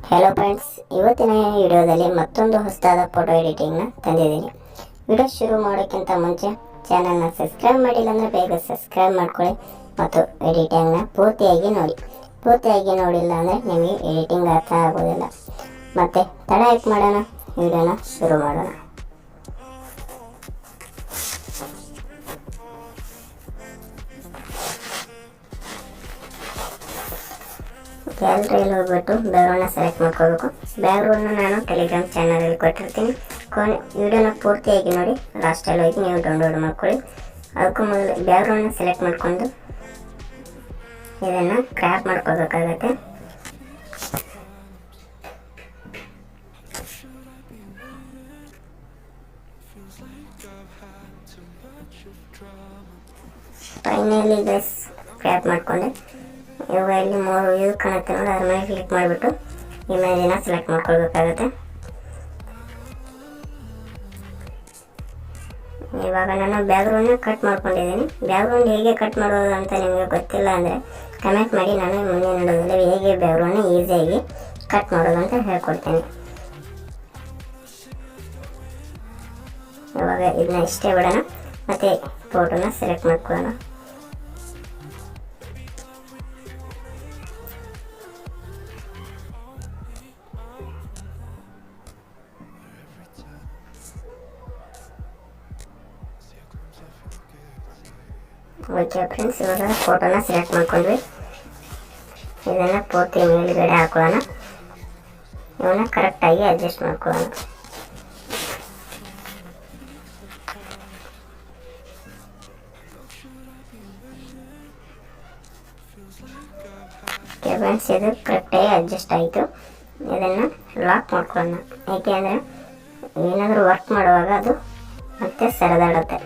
Hello friends ಇವತ್ತಿನ ವಿಡಿಯೋದಲ್ಲಿ ಮತ್ತೊಂದು ಹೊಸದಾದ ಫೋಟೋ ಎಡಿಟಿಂಗ್ನ ತಂದಿದ್ದೀನಿ. ವಿಡಿಯೋ ಶುರು ಮಾಡೋಕ್ಕಿಂತ ಮುಂಚೆ ಚಾನಲ್ನ ಸಬ್ಸ್ಕ್ರೈಬ್ ಮಾಡಿಲ್ಲ ಅಂದರೆ ಬೇಗ ಸಬ್ಸ್ಕ್ರೈಬ್ ಮಾಡ್ಕೊಳ್ಳಿ ಮತ್ತು ಎಡಿಟಿಂಗ್ನ ಪೂರ್ತಿಯಾಗಿ ನೋಡಿ. ಪೂರ್ತಿಯಾಗಿ ನೋಡಿಲ್ಲ ಅಂದರೆ ನಿಮಗೆ ಎಡಿಟಿಂಗ್ ಅರ್ಥ ಆಗೋದಿಲ್ಲ. ಮತ್ತು ತಡ ಯಾಕೆ ಮಾಡೋಣ? ವಿಡಿಯೋನ ಶುರು ಮಾಡೋಣ. ಗ್ಯಾಲರಿಯಲ್ಲಿ ಹೋಗ್ಬಿಟ್ಟು ಬ್ಯಾಗ್ರೌಂಡ್ನ ಸೆಲೆಕ್ಟ್ ಮಾಡ್ಕೋಬೇಕು. ಬ್ಯಾಗ್ರೌಂಡ್ನ ನಾನು ಟೆಲಿಗ್ರಾಮ್ ಚಾನಲಲ್ಲಿ ಕೊಟ್ಟಿರ್ತೀನಿ. ಕೊನೆ, ವೀಡಿಯೋನ ಪೂರ್ತಿಯಾಗಿ ನೋಡಿ, ಲಾಸ್ಟಲ್ಲಿ ಹೋಗಿ ನೀವು ಡೌನ್ಲೋಡ್ ಮಾಡ್ಕೊಳ್ಳಿ. ಅದಕ್ಕೂ ಮೊದಲು ಬ್ಯಾಗ್ರೌಂಡ್ನ ಸೆಲೆಕ್ಟ್ ಮಾಡ್ಕೊಂಡು ಇದನ್ನು ಕ್ರ್ಯಾಪ್ ಮಾಡ್ಕೋಬೇಕಾಗತ್ತೆ. ಫೈನಲಿ ಗಸ್ ಕ್ರ್ಯಾಪ್ ಮಾಡಿಕೊಂಡೆ. ಇವಾಗ ಇಲ್ಲಿ ಮೂರು ಇದು ಕಾಣುತ್ತೆ ನೋಡಿ, ಅದ್ರ ಮೇಲೆ ಕ್ಲಿಕ್ ಮಾಡಿಬಿಟ್ಟು ಇಮೇಜಿನ ಸೆಲೆಕ್ಟ್ ಮಾಡ್ಕೊಳ್ಬೇಕಾಗುತ್ತೆ. ಇವಾಗ ನಾನು ಬ್ಯಾಕ್ಗ್ರೌಂಡ್ನ ಕಟ್ ಮಾಡ್ಕೊಂಡಿದ್ದೀನಿ. ಬ್ಯಾಗ್ರೌಂಡ್ ಹೇಗೆ ಕಟ್ ಮಾಡೋದು ಅಂತ ನಿಮಗೆ ಗೊತ್ತಿಲ್ಲ ಅಂದರೆ ಕಮೆಂಟ್ ಮಾಡಿ ನಾನು ಮುಂದಿನ ನೋಡೋದಂದರೆ ಹೇಗೆ ಬ್ಯಾಕ್ಗ್ರೌಂಡ್ನ ಈಸಿಯಾಗಿ ಕಟ್ ಮಾಡೋದು ಅಂತ ಹೇಳ್ಕೊಡ್ತೇನೆ. ಇವಾಗ ಇದನ್ನ ಇಷ್ಟೇ ಬಿಡೋಣ. ಮತ್ತು ಫೋಟೋನ ಸೆಲೆಕ್ಟ್ ಮಾಡ್ಕೊಳ್ಳೋಣ. ಓಕೆ ಫ್ರೆಂಡ್ಸ್ ಇವಾಗ ಫೋಟೋನ ಸೆಲೆಕ್ಟ್ ಮಾಡ್ಕೊಂಡ್ವಿ. ಇದನ್ನು ಪೂರ್ತಿ ಮೇಲ್ಗಡೆ ಹಾಕೊಳ್ಳೋಣ ಇವನ್ನ ಕರೆಕ್ಟಾಗಿ ಅಡ್ಜಸ್ಟ್ ಮಾಡ್ಕೊಳ್ಳೋಣ. ಫ್ರೆಂಡ್ಸ್ ಇದು ಕರೆಕ್ಟಾಗಿ ಅಡ್ಜಸ್ಟ್ ಆಯಿತು. ಇದನ್ನು ಲಾಕ್ ಮಾಡ್ಕೊಳ್ಳೋಣ. ಏಕೆ ಅಂದರೆ ಏನಾದರೂ ವರ್ಕ್ ಮಾಡುವಾಗ ಅದು ಮತ್ತೆ ಸೆರೆದಾಡುತ್ತೆ.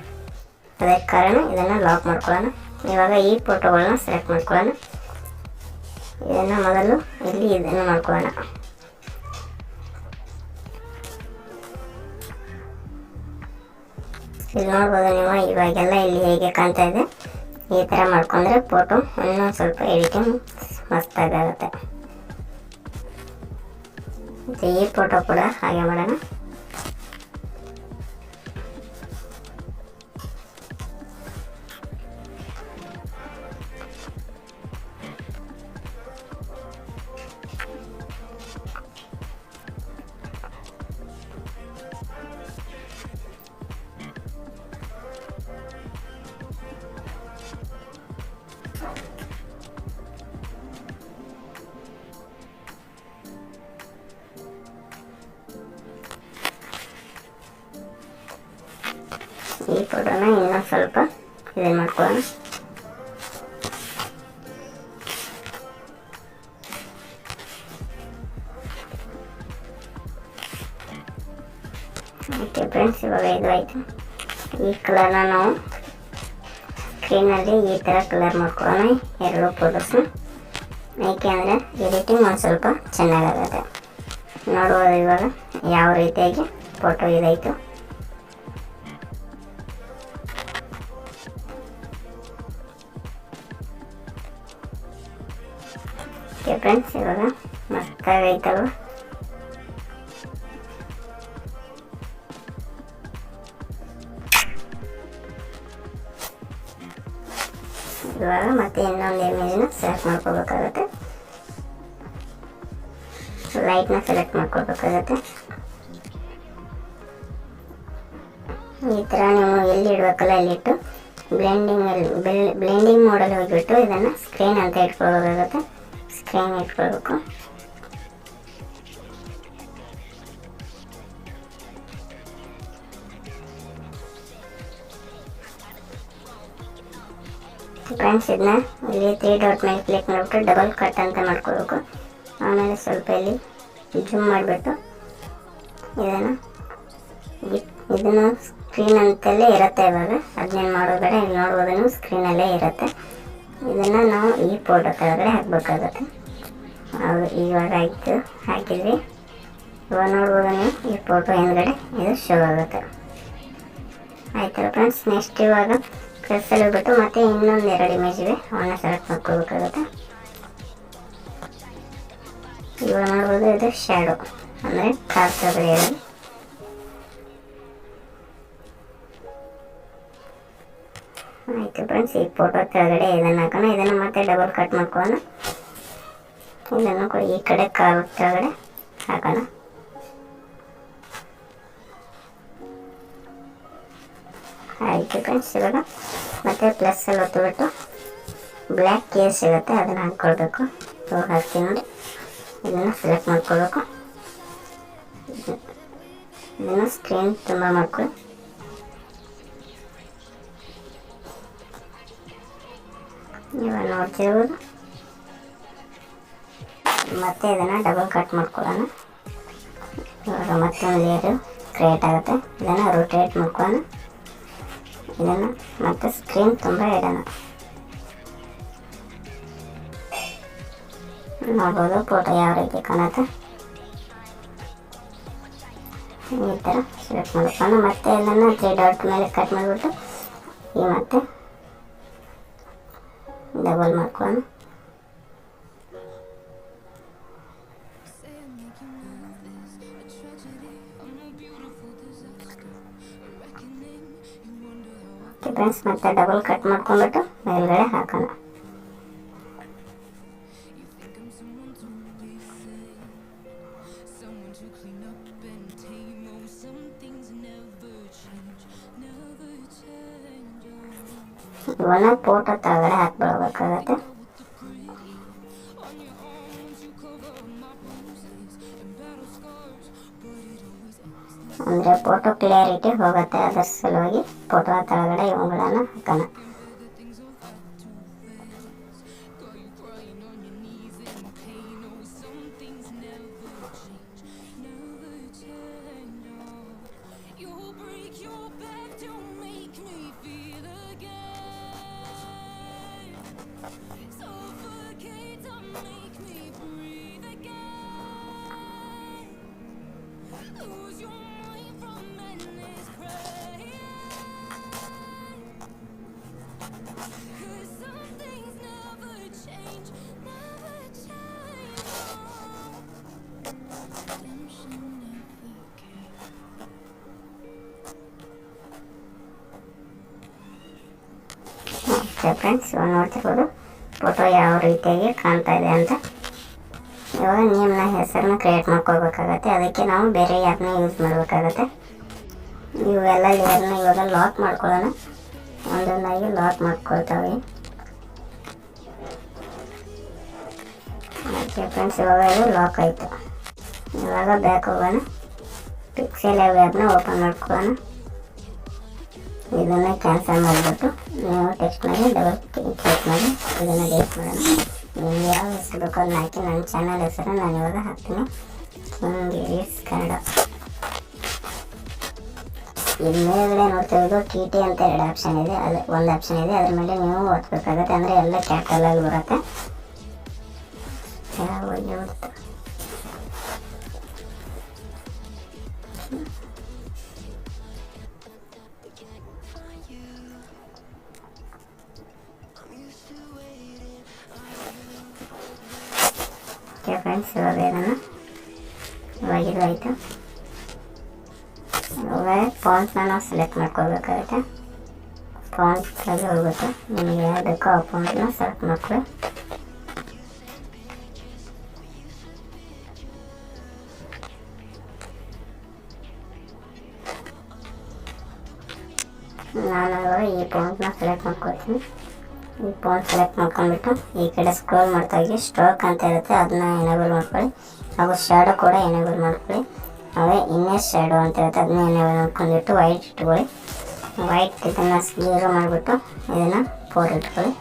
ಅದಕ್ಕೆ ಕಾರಣ ಇದನ್ನು ಲಾಕ್ ಮಾಡ್ಕೊಳ್ಳೋಣ. ಇವಾಗ ಈ ಫೋಟೋಗಳನ್ನ ಸೆಲೆಕ್ಟ್ ಮಾಡ್ಕೊಳ್ಳೋಣ. ಇದನ್ನು ಮೊದಲು ಇಲ್ಲಿ ಇದನ್ನು ಮಾಡ್ಕೊಳ್ಳೋಣ ಇಲ್ಲಿ ನೋಡ್ಬೋದು ನೀವು, ಇವಾಗೆಲ್ಲ ಇಲ್ಲಿ ಹೇಗೆ ಕಾಣ್ತಾ ಇದೆ. ಈ ಥರ ಮಾಡ್ಕೊಂಡ್ರೆ ಫೋಟೋ ಇನ್ನೊಂದು ಸ್ವಲ್ಪ ಎಡಿಟಿಂಗ್ ಮಸ್ತಾಗುತ್ತೆ ಮತ್ತು ಈ ಫೋಟೋ ಕೂಡ ಹಾಗೆ ಮಾಡೋಣ. ಈ ಫೋಟೋನ ಇನ್ನೊಂದು ಸ್ವಲ್ಪ ಇದನ್ನು ಮಾಡ್ಕೊಳ್ಳೋಣ. ಓಕೆ ಫ್ರೆಂಡ್ಸ್, ಇವಾಗ ಇದು ಆಯಿತು ಈ ಕಲರ್ನ ನಾವು ಸ್ಕ್ರೀನಲ್ಲಿ ಈ ಥರ ಕಲರ್ ಮಾಡ್ಕೊಳ್ಳೋಣ, ಎರಡು ಫೋಟೋಸ್ನ ಏಕೆ ಅಂದರೆ ಎಡಿಟಿಂಗ್ ಒಂದು ಸ್ವಲ್ಪ ಚೆನ್ನಾಗಾಗುತ್ತೆ. ನೋಡ್ಬೋದು ಇವಾಗ ಯಾವ ರೀತಿಯಾಗಿ ಫೋಟೋ ಇದಾಯಿತು. ಮಸ್ತಾಗೈತಲ್ವ ಇವಾಗ ಮತ್ತೆ ಇನ್ನೊಂದು ಇಮೇಜ್ನ ಸೆಲೆಕ್ಟ್ ಮಾಡ್ಕೋಬೇಕಾಗುತ್ತೆ. ಲೈಟ್ನ ಸೆಲೆಕ್ಟ್ ಮಾಡ್ಕೋಬೇಕಾಗುತ್ತೆ. ಈ ಥರ ನೀವು ಎಲ್ಲಿ ಇಡಬೇಕಲ್ಲ ಅಲ್ಲಿಟ್ಟು ಬ್ಲೆಂಡಿಂಗಲ್ಲಿ ಬ್ಲೆಂಡಿಂಗ್ ಮೋಡಲ್ಲಿ ಹೋಗಿಬಿಟ್ಟು ಇದನ್ನು ಸ್ಕ್ರೀನ್ ಅಂತ ಇಟ್ಕೋಬೇಕಾಗುತ್ತೆ. ಸ್ಕ್ರೀನ್ ಇಟ್ಕೊಳ್ಬೇಕು. ಫ್ರೆಂಡ್ಸ್ ಇದನ್ನ ಇಲ್ಲಿ ತ್ರೀ ಡಾಟ್ ಮೇಲೆ ಕ್ಲಿಕ್ ಮಾಡಿಬಿಟ್ಟು ಡಬಲ್ ಕಟ್ ಅಂತ ಮಾಡ್ಕೋಬೇಕು. ಆಮೇಲೆ ಸ್ವಲ್ಪ ಇಲ್ಲಿ ಜೂಮ್ ಮಾಡಿಬಿಟ್ಟು ಇದನ್ನು ಇದನ್ನು ಸ್ಕ್ರೀನ್ ಅಂತಲೇ ಇರುತ್ತೆ ಇವಾಗ. ಅದನ್ನೇನು ಮಾಡೋಬೇಡ ಇಲ್ಲಿ ನೋಡ್ಬೋದು ನೀವು ಸ್ಕ್ರೀನಲ್ಲೇ ಇರುತ್ತೆ. ಇದನ್ನು ನಾವು ಈ ಫೋಟೋ ಕೆಳಗಡೆ ಹಾಕ್ಬೇಕಾಗುತ್ತೆ. ಹೌದು ಇವಾಗ ಆಯಿತು, ಹಾಕಿದ್ವಿ. ಇವಾಗ ನೋಡ್ಬೋದು ನೀವು ಈ ಫೋಟೋ ಹಿಂದ್ಗಡೆ ಇದು ಶೋ ಆಗುತ್ತೆ. ಆಯ್ತಲ್ಲ ಫ್ರೆಂಡ್ಸ್ ನೆಕ್ಸ್ಟ್ ಇವಾಗ ಪ್ರೆಸ್ಸಲ್ಲಿ ಹೋಗ್ಬಿಟ್ಟು ಮತ್ತೆ ಇನ್ನೊಂದು ಎರಡು ಇಮೇಜ್ ಇವೆ. ಅವನ್ನ ಸೆಲೆಕ್ಟ್ ಮಾಡ್ಕೋಬೇಕಾಗುತ್ತೆ ಇವಾಗ ನೋಡ್ಬೋದು ಇದು ಶ್ಯಾಡೋ ಅಂದರೆ ಕಾರ್ ಕೆಳಗಡೆ ಇರೋದು ಆಯಿತು ಫ್ರೆಂಡ್ಸ್ ಈ ಫೋಟೋ ಕೆಳಗಡೆ ಇದನ್ನು ಹಾಕೋಣ. ಇದನ್ನು ಮತ್ತೆ ಡಬಲ್ ಕಟ್ ಮಾಡ್ಕೋಣ ಇದನ್ನು ಈ ಕಡೆ ಕಾಲು ಕೆಳಗಡೆ ಹಾಕೋಣ. ಆಯಿತು ಫ್ರೆಂಡ್ಸ್ ಇವಾಗ ಮತ್ತೆ ಪ್ಲಸ್ ಹೊತ್ತುಬಿಟ್ಟು ಬ್ಲ್ಯಾಕ್ ಕೇಸ್ ಸಿಗುತ್ತೆ, ಅದನ್ನು ಹಾಕ್ಕೊಳ್ಬೇಕು. ಇವಾಗ ಹಾಕ್ತೀನಿ ನೋಡಿ. ಇದನ್ನು ಸೆಲೆಕ್ಟ್ ಮಾಡ್ಕೊಳ್ಬೇಕು. ಇದನ್ನು ಸ್ಕ್ರೀನ್ ತುಂಬ ಮಾಡ್ಕೊಳ್ಳಿ. ಇವಾಗ ನೋಡ್ತಿರ್ಬೋದು. ಮತ್ತೆ ಇದನ್ನು ಡಬಲ್ ಕಟ್ ಮಾಡ್ಕೊಳ್ಳೋಣ. ಇವಾಗ ಮತ್ತೊಂದು ಲೇಯರು ಕ್ರಿಯೇಟ್ ಆಗುತ್ತೆ. ಇದನ್ನು ರೊಟೇಟ್ ಮಾಡ್ಕೊಳ್ಳೋಣ. ಇದನ್ನು ಮತ್ತು ಸ್ಕ್ರೀನ್ ತುಂಬ ಇಡೋಣ ನೋಡ್ಬೋದು ಫೋಟೋ ಯಾವ ರೀತಿ ಕಾಣುತ್ತೆ. ಈ ಥರ ಸೆಲೆಕ್ಟ್ ಮಾಡ್ಕೊಂಡು ಮತ್ತೆ ಇದನ್ನು ತ್ರೀ ಡಾಟ್ ಮೇಲೆ ಕಟ್ ಮಾಡಿಬಿಟ್ಟು ಈ ಮತ್ತೆ ಡಬಲ್ ಮಾಡ್ಕೊಳ್ಳೋಣ ಫ್ರೆಂಡ್ಸ್ ಮತ್ತೆ ಡಬಲ್ ಕಟ್ ಮಾಡ್ಕೊಂಡ್ಬಿಟ್ಟು ಮೇಲ್ಗಡೆ ಹಾಕೋಣ. ಇವನ್ನ ಫೋಟೋ ಕೆಳಗಡೆ ಹಾಕ್ಬಿಡ್ಬೇಕಾಗತ್ತೆ. ಫೋಟೋ ಕ್ಲಿಯರಿಟಿ ಹೋಗುತ್ತೆ ಅದರ ಸಲುವಾಗಿ ಫೋಟೋ ತಳಗಡೆ ಇವುಗಳನ್ನು ಹಾಕೋಣ. ಓಕೆ ಫ್ರೆಂಡ್ಸ್, ಇವಾಗ ನೋಡ್ತಿರ್ಬೋದು ಫೋಟೋ ಯಾವ ರೀತಿಯಾಗಿ ಕಾಣ್ತಾ ಇದೆ ಅಂತ. ಇವಾಗ ನೇಮ್ನ ಹೆಸರನ್ನ ಕ್ರಿಯೇಟ್ ಮಾಡ್ಕೋಬೇಕಾಗತ್ತೆ ಅದಕ್ಕೆ ನಾವು ಬೇರೆ ಯಾರನ್ನ ಯೂಸ್ ಮಾಡಬೇಕಾಗತ್ತೆ. ಇವೆಲ್ಲ ಲೇಯರ್ನ ಇವಾಗ ಲಾಕ್ ಮಾಡ್ಕೊಳ್ಳೋಣ. ಒಂದೊಂದಾಗಿ ಲಾಕ್ ಮಾಡ್ಕೊಳ್ತಾವೆ. ಓಕೆ ಫ್ರೆಂಡ್ಸ್, ಇವಾಗ ಇದು ಲಾಕ್ ಆಯಿತು. ಇವಾಗ ಬ್ಯಾಕ್ ಹೋಗೋಣ. ಪಿಕ್ಸೆಲ್ ಆ್ಯಪ್ನ ಓಪನ್ ಮಾಡ್ಕೊಳ್ಳೋಣ. ಇದನ್ನು ಕ್ಯಾನ್ಸಲ್ ಮಾಡಿಬಿಟ್ಟು ನೀವು ಟೆಕ್ಸ್ಟ್ ಮಾಡಿ ಡಬಲ್ ಕ್ಲಿಕ್ ಮಾಡಿ, ಇದನ್ನು ಡೇಟ್ ಮಾಡೋಣ. ನೀವು ಯಾವ ಹೆಸರು ಬೇಕು ಅದನ್ನ ಹಾಕಿ, ನನ್ನ ಚಾನಲ್ ಹೆಸರು ನಾನು ಇವಾಗ ಹಾಕ್ತೀನಿ. ಇಂಗ್ಲೀಷ್ ಕನ್ನಡ. ಇಲ್ಲಿ ಮೇಲ್ಗಡೆ ನೋಡ್ತಾ ಇರೋದು ಟಿ ಟಿ ಅಂತ ಎರಡು ಆಪ್ಷನ್ ಇದೆ. ಅದು ಒಂದು ಆಪ್ಷನ್ ಇದೆ, ಅದ್ರ ಮೇಲೆ ನೀವು ಓದ್ಬೇಕಾಗತ್ತೆ. ಅಂದರೆ ಎಲ್ಲ ಕ್ಯಾಪಿಟಲ್ ಆಗಿ ಬರುತ್ತೆ. ಇವಾಗ ಇದನ್ನು ಇವಾಗ ಇದು ಆಯಿತು? ಇವಾಗ ಫಾಂಟ್ನ ನಾವು ಸೆಲೆಕ್ಟ್ ಮಾಡ್ಕೋಬೇಕಾಗುತ್ತೆ ಫಾಂಟ್ ಕೆಳಗೆ ಹೋಗುತ್ತೆ. ನಿಮಗೆ ಯಾವ್ದು ಬೇಕೋ ಆ ಫಾಂಟ್ನ ಸೆಲೆಕ್ಟ್ ಮಾಡ್ಕೊಳ್ಳಿ ನಾನು ಇವಾಗ ಈ ಫಾಂಟ್ನ ಸೆಲೆಕ್ಟ್ ಮಾಡ್ಕೊಳ್ತೀನಿ. ಫೋನ್ ಸೆಲೆಕ್ಟ್ ಮಾಡ್ಕೊಂಡ್ಬಿಟ್ಟು ಈ ಕಡೆ ಸ್ಕ್ರೋಲ್ ಮಾಡ್ತಾ ಸ್ಟ್ರೋಕ್ ಅಂತ ಇರುತ್ತೆ, ಅದನ್ನ ಎನೇಬಲ್ ಮಾಡ್ಕೊಳ್ಳಿ. ಹಾಗೂ ಶ್ಯಾಡೋ ಕೂಡ ಎನೇಬಲ್ ಮಾಡ್ಕೊಳ್ಳಿ. ಅವೇ ಇನ್ನೇ ಶ್ಯಾಡೋ ಅಂತ ಇರುತ್ತೆ, ಅದನ್ನ ಎನೇಬಲ್ ಮಾಡ್ಕೊಂಡ್ಬಿಟ್ಟು ವೈಟ್ ಇಟ್ಕೊಳ್ಳಿ. ವೈಟ್ ಇದನ್ನು ಜೀರೋ ಮಾಡಿಬಿಟ್ಟು ಇದನ್ನು ಫೋರ್ ಇಟ್ಕೊಳ್ಳಿ.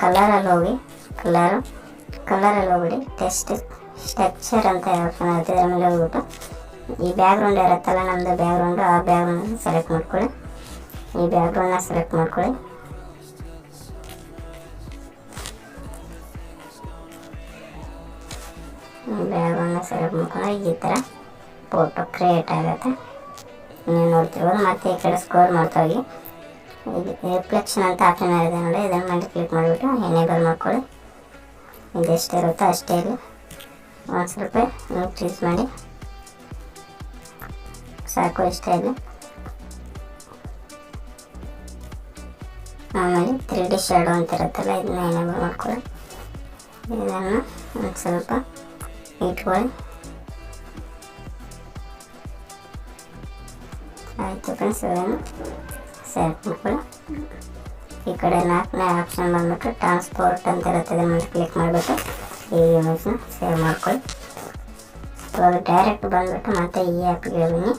ಕಲರಲ್ಲಿ ಹೋಗಿ ಕಲರು ಕಲರಲ್ಲಿ ಹೋಗ್ಬಿಡಿ. ಟೆಸ್ಟ್ ಸ್ಟ್ರಕ್ಚರ್ ಅಂತ ಆಪ್ಷನ್ ಇರುತ್ತೆ ಅದರ ಮೇಲೆ ಹೋಗ್ಬಿಟ್ಟು. ಈ ಬ್ಯಾಕ್ಗ್ರೌಂಡ್ ಇರುತ್ತಲ್ಲ ನಮ್ಮದು ಬ್ಯಾಕ್ಗ್ರೌಂಡು ಆ ಬ್ಯಾಕ್ಗ್ರೌಂಡನ್ನು ಸೆಲೆಕ್ಟ್ ಮಾಡ್ಕೊಳ್ಳಿ. ಈ ಬ್ಯಾಕ್ಗ್ರೌಂಡನ್ನ ಸೆಲೆಕ್ಟ್ ಮಾಡ್ಕೊಳ್ಳಿ. ಬ್ಯಾಗನ್ನು ಸೆಲೆಕ್ಟ್ ಮಾಡ್ಕೊಂಡ್ರೆ ಈ ಥರ ಫೋಟೋ ಕ್ರಿಯೇಟ್ ಆಗುತ್ತೆ ನೀವು ನೋಡ್ತಿರ್ಬೋದು ಮತ್ತೆ ಈ ಕಡೆ ಸ್ಕೋರ್ ಮಾಡ್ತಾ ಹೋಗಿ ರಿಫ್ಲೆಕ್ಷನ್ ಅಂತ ಆಪ್ಷನ್ ಇದೆ ನೋಡಿ ಇದನ್ನು ಮಾಡಿ ಕ್ಲಿಕ್ ಮಾಡಿಬಿಟ್ಟು ಎನೇಬಲ್ ಮಾಡ್ಕೊಳ್ಳಿ. ಇದೆಷ್ಟು ಇರುತ್ತೋ ಅಷ್ಟೇ ಇಲ್ಲಿ ಒಂದು ಸ್ವಲ್ಪ ಇನ್ಕ್ರೀಸ್ ಮಾಡಿ ಸಾಕು ಇಷ್ಟ ಇದೆ ಆಮೇಲೆ ತ್ರೀ ಡಿ ಶಾಡೋ ಅಂತ ಇರುತ್ತಲ್ಲ ಇದನ್ನ ಏನೇಬಲ್ ಮಾಡ್ಕೊಳ್ಳಿ ಇದನ್ನು ಒಂದು ಸ್ವಲ್ಪ ಇಟ್ಕೊಳ್ಳಿ ಆಯಿತು ಫ್ರೆಂಡ್ಸ್ ಇದನ್ನು ಸೆಲೆಕ್ಟ್ ಮಾಡ್ಕೊಳ್ಳಿ ಈ ಕಡೆ ನಾಲ್ಕನೇ ಆಪ್ಷನ್ ಬಂದ್ಬಿಟ್ಟು ಟ್ರಾನ್ಸ್ಪೋರ್ಟ್ ಅಂತ ಇರುತ್ತೆ ಅದನ್ನ ಮೇಲೆ ಕ್ಲಿಕ್ ಮಾಡಿಬಿಟ್ಟು ಈ ಸೇವ್ ಮಾಡ್ಕೊಳ್ಳಿ. ಇವಾಗ ಡೈರೆಕ್ಟ್ ಬಂದ್ಬಿಟ್ಟು ಮತ್ತೆ ಈ ಆ್ಯಪ್ಗೆ ಬನ್ನಿ.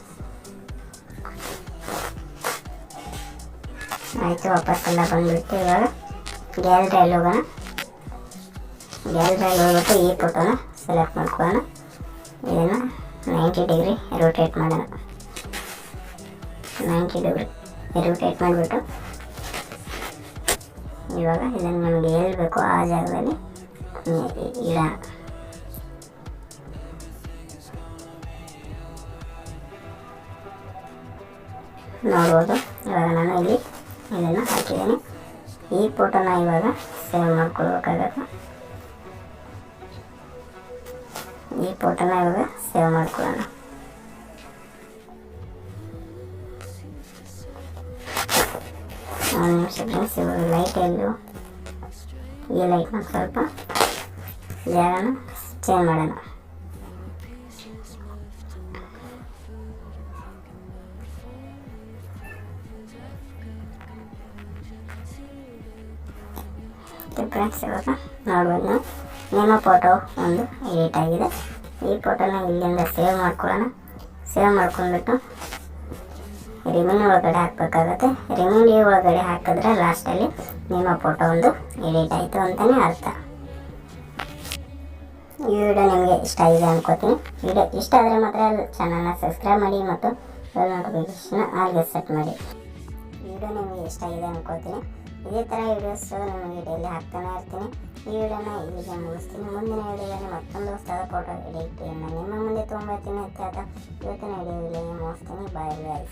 ಆಯಿತು ವಾಪಸ್ಸೆಲ್ಲ ಬಂದ್ಬಿಟ್ಟು ಇವಾಗ ಗ್ಯಾಲರಿಯಲ್ಲಿ ಹೋಗೋಣ. ಗ್ಯಾಲರಿಯಲ್ಲಿ ಹೋಗ್ಬಿಟ್ಟು ಈ ಫೋಟೋನ ಸೆಲೆಕ್ಟ್ ಮಾಡ್ಕೊಳ್ಳೋಣ. ಇದನ್ನು ನೈಂಟಿ ಡಿಗ್ರಿ ರೊಟೇಟ್ ಮಾಡೋಣ. ನೈಂಟಿ ಡಿಗ್ರಿ ರೊಟೇಟ್ ಮಾಡಿಬಿಟ್ಟು. ಇವಾಗ ಇದನ್ನು ನಮಗೆ ಹೇಳ್ಬೇಕು ಆ ಜಾಗದಲ್ಲಿ ಇ- ಇ- ಇಡೋಣ ನೋಡ್ಬೋದು. ಇವಾಗ ನಾನು ಇಲ್ಲಿ ಇದನ್ನು ಹಾಕಿದ್ದೀನಿ. ಈ ಫೋಟೋನ ಇವಾಗ ಸೇವ್ ಮಾಡ್ಕೊಳ್ಬೇಕಾಗತ್ತೆ. ಈ ಫೋಟೋನ ಇವಾಗ ಸೇವ್ ಮಾಡ್ಕೊಳ್ಳೋಣ. ಒಂದು ನಿಮಿಷ ಫ್ರೆಂಡ್ಸ್ ಇವಾಗ ಲೈಟ್ ಎಲ್ಲು ಈ ಲೈಟ್ನ ಸ್ವಲ್ಪ ಜಾಗನ ಚೇಂಜ್ ಮಾಡೋಣ. ಫ್ರೆಂಡ್ಸ್ ಇವಾಗ ನೋಡ್ಬೋದು ನಾವು. ನಿಮ್ಮ ಫೋಟೋ ಒಂದು ಎಡಿಟ್ ಆಗಿದೆ. ಈ ಫೋಟೋನ ಇಲ್ಲಿಂದ ಸೇವ್ ಮಾಡ್ಕೊಳ್ಳೋಣ. ಸೇವ್ ಮಾಡ್ಕೊಂಡ್ಬಿಟ್ಟು ರಿಮಿನ್ ಒಳಗಡೆ ಹಾಕಬೇಕಾಗತ್ತೆ. ರಿಮಿನ್ ಒಳಗಡೆ ಹಾಕಿದ್ರೆ ಲಾಸ್ಟಲ್ಲಿ ನಿಮ್ಮ ಫೋಟೋ ಒಂದು ಎಡಿಟ್ ಆಯಿತು ಅಂತಲೇ ಅರ್ಥ. ಈ ವಿಡಿಯೋ ನಿಮಗೆ ಇಷ್ಟ ಆಗಿದೆ ಅನ್ಕೋತೀನಿ. ವಿಡಿಯೋ ಇಷ್ಟ ಆದರೆ ಮಾತ್ರ ಚಾನಲ್ನ ಸಬ್ಸ್ಕ್ರೈಬ್ ಮಾಡಿ ಮತ್ತು ಬೆಲ್ ನೋಟಿಫಿಕೇಶನ್ ಆಲ್ಗೆ ಸೆಟ್ ಮಾಡಿ. ವಿಡಿಯೋ ನಿಮಗೆ ಇಷ್ಟ ಆಗಿದೆ ಅನ್ಕೋತೀನಿ. ಇದೇ ಥರ ವಿಡಿಯೋಸ್ ನಿಮಗೆ ಡೈಲಿ ಹಾಕ್ತಾನೆ ಇರ್ತೀನಿ. ಈ ವಿಡಿಯೋನ ಇಲ್ಲಿಗೆ ಮುಗಿಸ್ತೀನಿ. ಮುಂದಿನ ವಿಡಿಯೋದಲ್ಲಿ ಮತ್ತೊಂದು ಹೊಸದಾದ ಫೋಟೋ ಎಡಿಟಿಯನ್ನು ನಿಮ್ಮ ಮುಂದೆ ತೊಗೊಂಬರ್ತೀನಿ ಅಂತ ಇವತ್ತಿನ ವಿಡಿಯೋ ಇಲ್ಲಿಗೆ ಮುಗಿಸ್ತೀನಿ. ಬಾಯ್ ಬಾಯ್